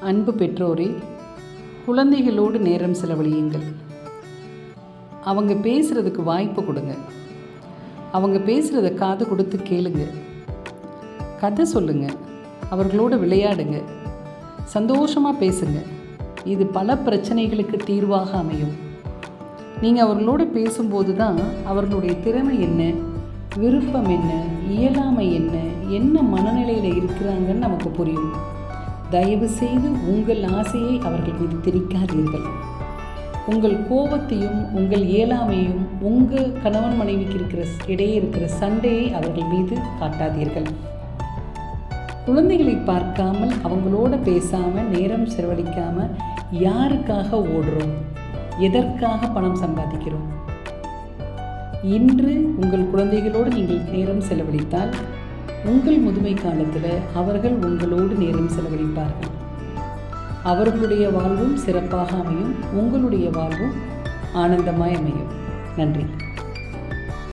அன்பு பெற்றோரே குழந்தைகளோடு நேரம் செலவழியுங்கள். அவங்க பேசுகிறதுக்கு வாய்ப்பு கொடுங்க. அவங்க பேசுகிறத காது கொடுத்து கேளுங்க. கதை சொல்லுங்க. அவர்களோடு விளையாடுங்க. சந்தோஷமாக பேசுங்க. இது பல பிரச்சனைகளுக்கு தீர்வாக அமையும். நீங்கள் அவர்களோடு பேசும்போது தான் அவர்களுடைய திறமை என்ன விருப்பம் என்ன இயலாமை என்ன என்ன மனநிலையில் இருக்கிறாங்கன்னு நமக்கு புரியும். தயவு செய்து உங்கள் ஆசையை அவர்கள் மீது திணிக்காதீர்கள். உங்கள் கோபத்தையும் உங்கள் இயலாமையும் உங்கள் கணவன் மனைவிக்கு இருக்கிற இடையே இருக்கிற சண்டையை அவர்கள் மீது காட்டாதீர்கள். குழந்தைகளை பார்க்காமல் அவங்களோட பேசாமல் நேரம் செலவழிக்காமல் யாருக்காக ஓடுறோம்? எதற்காக பணம் சம்பாதிக்கிறோம்? இன்று உங்கள் குழந்தைகளோடு நீங்கள் நேரம் செலவழித்தால் உங்கள் முதுமை காலத்தில் அவர்கள் உங்களோடு நேரம் செலவழிப்பார்கள். அவர்களுடைய வாழ்வும் சிறப்பாக அமையும் உங்களுடைய வாழ்வும் ஆனந்தமாய் அமையும். நன்றி.